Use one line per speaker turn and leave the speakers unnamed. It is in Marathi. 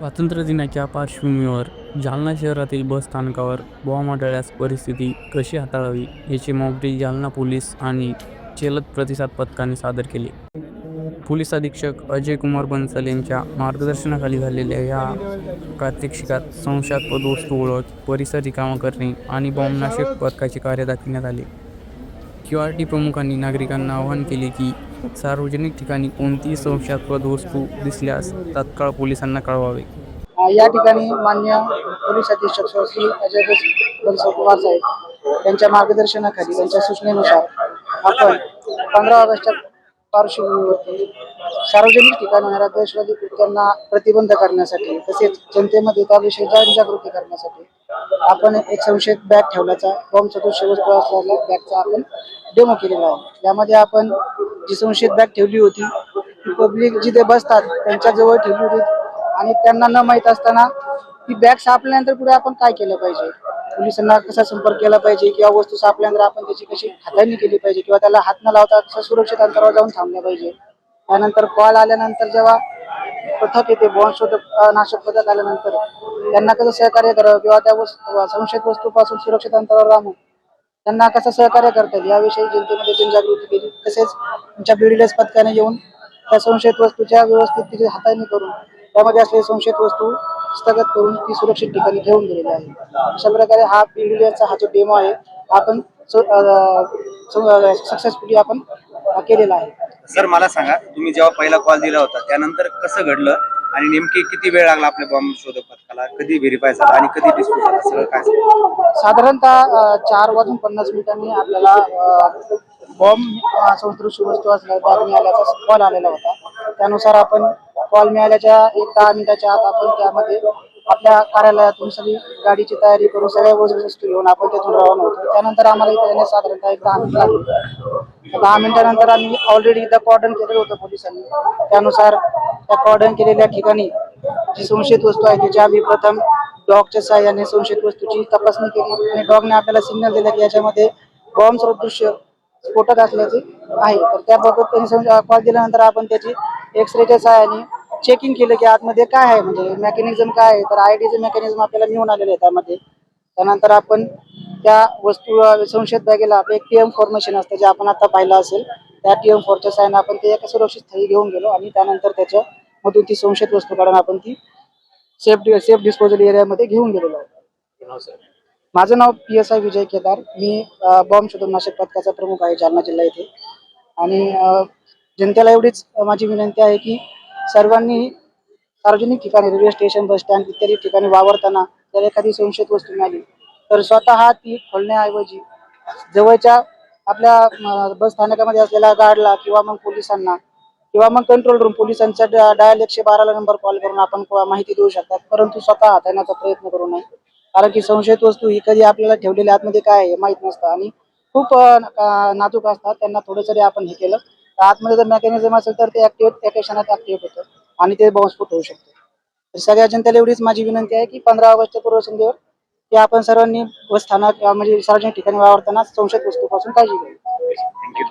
स्वातंत्र्य दिनाच्या पार्श्वभूमीवर जालना शहरातील बस स्थानकावर बॉम्ब आढळल्यास परिस्थिती कशी हाताळावी याची मॉकड्रिल जालना पोलीस आणि चेलत प्रतिसाद पथकाने सादर केले. पोलीस अधीक्षक अजय कुमार बन्सल यांच्या मार्गदर्शनाखाली झालेल्या या प्रात्यक्षिकात संशयास्पद वस्तू ओळख परिसर रिकामा करणे आणि बॉम्बनाशक पथकाचे कार्य दाखविण्यात आले. क्यू आर टी प्रमुखांनी नागरिकांना आवाहन केले की सार्वजनिक ठिकाणी कोणतीही संशयास्पद वस्तू दिसल्यास तात्काळ पोलिसांना कळवावे.
या ठिकाणी मान्य पोलीस अधीक्षक श्री अजय बस- कुमार साहेब यांच्या मार्गदर्शनाखाली त्यांच्या सूचनेनुसार आपण पंधरा ऑगस्टच्या पार्श्वभूमीवरती सार्वजनिक ठिकाणी होणाऱ्या दहशतवादी कृत्यांना प्रतिबंध करण्यासाठी तसेच जनतेमध्ये त्याविषयी जनजागृती करण्यासाठी आपण एक संशयित बॅग ठेवल्याचा बॉम्ब सदृश्य वस्तू असलेल्या बॅगचा आपण डेमो केलेला आहे. यामध्ये आपण जी संशयित बॅग ठेवली होती ती पब्लिक जिथे बसतात त्यांच्याजवळ ठेवली होती. आणि त्यांना न माहीत असताना ती बॅग सापल्यानंतर पुढे आपण काय केलं पाहिजे? पोलिसांना कसा संपर्क केला पाहिजे? किंवा वस्तू सापल्यानंतर आपण त्याची कशी हाताळणी केली पाहिजे? किंवा त्याला हात न लावता तसं सुरक्षित अंतरावर जाऊन थांबलं पाहिजे? त्यानंतर कॉल आल्यानंतर जेव्हा पथक येते बॉम्ब शोधक नाशक पथक आल्यानंतर त्यांना कसं सहकार्य करावं? किंवा त्या वस्तू संशयित वस्तूपासून सुरक्षित अंतरावर राहून त्यांना कसं सहकार्य करता येईल याविषयी जनतेमध्ये जनजागृती केली. तसेच आमच्या बीडीएस पथकाने येऊन त्या संशयित वस्तूच्या व्यवस्थित तिची हाताळणी करून त्यामध्ये असलेली संशयित वस्तू स्थगित करून ती सुरक्षित ठिकाणी ठेवून दिलेली आहे. अशा प्रकारे हा बीडीएसचा हा जो डेमो आहे हा आपण सक्सेसफुली आपण केलेला आहे.
सर मला सांगा तुम्ही जेव्हा पहिला कॉल दिला होता त्यानंतर कसं घडलं? आणि नेमकी किती वेळ लागला आपल्या बॉम्ब शोधक पथकाला? कधी व्हेरीफाय झाला आणि कधी डिस्प्यूट झाला? सगळं काय
साधारणतः चार वाजून पन्नास मिनिटांनी आपल्याला बॉम्ब संस्कृत वस्तू असल्या मिळाल्याचा कॉल आलेला होता. त्यानुसार आपण कॉल मिळाल्याच्या एक दहा मिनिटाच्या आत आपण त्यामध्ये आपल्या कार्यालयातून सगळी गाडीची तयारी करून सगळ्या वस्तू घेऊन आपण तिथून रवाना होतो. त्यानंतर आम्हाला इथे येण्यास साधारणतः एक दहा मिनिट लागले. दहा मिनिटानंतर आम्ही ऑलरेडी एकदा कॉर्डन केलेलं होतं पोलिसांनी. त्यानुसार त्या कॉर्डन केलेल्या ठिकाणी जी संशयित वस्तू आहे त्याची आम्ही प्रथम डॉगच्या सहाय्याने संशयित वस्तूची तपासणी केली आणि डॉगने आपल्याला सिग्नल दिला की याच्यामध्ये बॉम्ब सदृश्य स्फोटक असल्याचे आहे. तर त्याबाबत त्यांनी कॉल दिल्यानंतर आपण त्याची एक्सरेच्या सहाय्याने चेकिंग केलं की आतमध्ये काय आहे म्हणजे मेकॅनिझम काय आहे. तर आय डीचं मेकॅनिझम आपल्याला मिळून आलेलं आहे त्यामध्ये. त्यानंतर आपण त्या वस्तू संशयित बॅगेला आपलं एक टी एम फॉर्मेशन असतं जे आपण आता पाहिलं असेल त्या टी एम फोरच्या सहाय्याने आपण ते एका सुरक्षित स्थळी घेऊन गेलो आणि त्यानंतर त्याच्यामधून ती संशयित वस्तू काढून आपण ती सेफ सेफ डिस्पोजल एरियामध्ये घेऊन गेलेलो आहे माझं नाव P S I Vijay Kedar. Me bomb शोधनाशक पथकाचा प्रमुख आहे जालना जिल्हा येथे. आणि जनतेला एवढीच माझी विनंती आहे की सर्वांनी सार्वजनिक ठिकाणी रेल्वे स्टेशन बस स्टँड इत्यादी ठिकाणी वावरताना जर एखादी संशयित वस्तू मिळाली तर स्वतः ती खोलण्याऐवजी जवळच्या आपल्या बस स्थानकामध्ये असलेल्या गार्डला किंवा मग पोलिसांना किंवा मग कंट्रोल रूम पोलिसांच्या डायल एकशे बाराला नंबर कॉल करून आपण माहिती देऊ शकतात. परंतु स्वतः हाताळण्याचा प्रयत्न करू नये. कारण की संशयित वस्तू ही कधी आपल्याला ठेवलेल्या आतमध्ये काय आहे माहीत नसतं. आणि खूप अ, नाजूक असतात. त्यांना थोडं जरी आपण हे केलं तर आतमध्ये जर मेकॅनिझम असेल तर ते ऍक्टिव्ह त्या क्षणात ऍक्टिव्ह होतं. आणि ते बॉम्बस्फोट होऊ शकतो. तर सगळ्या जनतेला एवढीच माझी विनंती आहे की पंधरा ऑगस्टच्या पूर्वसंध्येवर की आपण सर्वांनी बस स्थानक म्हणजे सार्वजनिक ठिकाणी वावरताना संशयित वस्तूपासून काळजी घ्यावी.
थँक्यू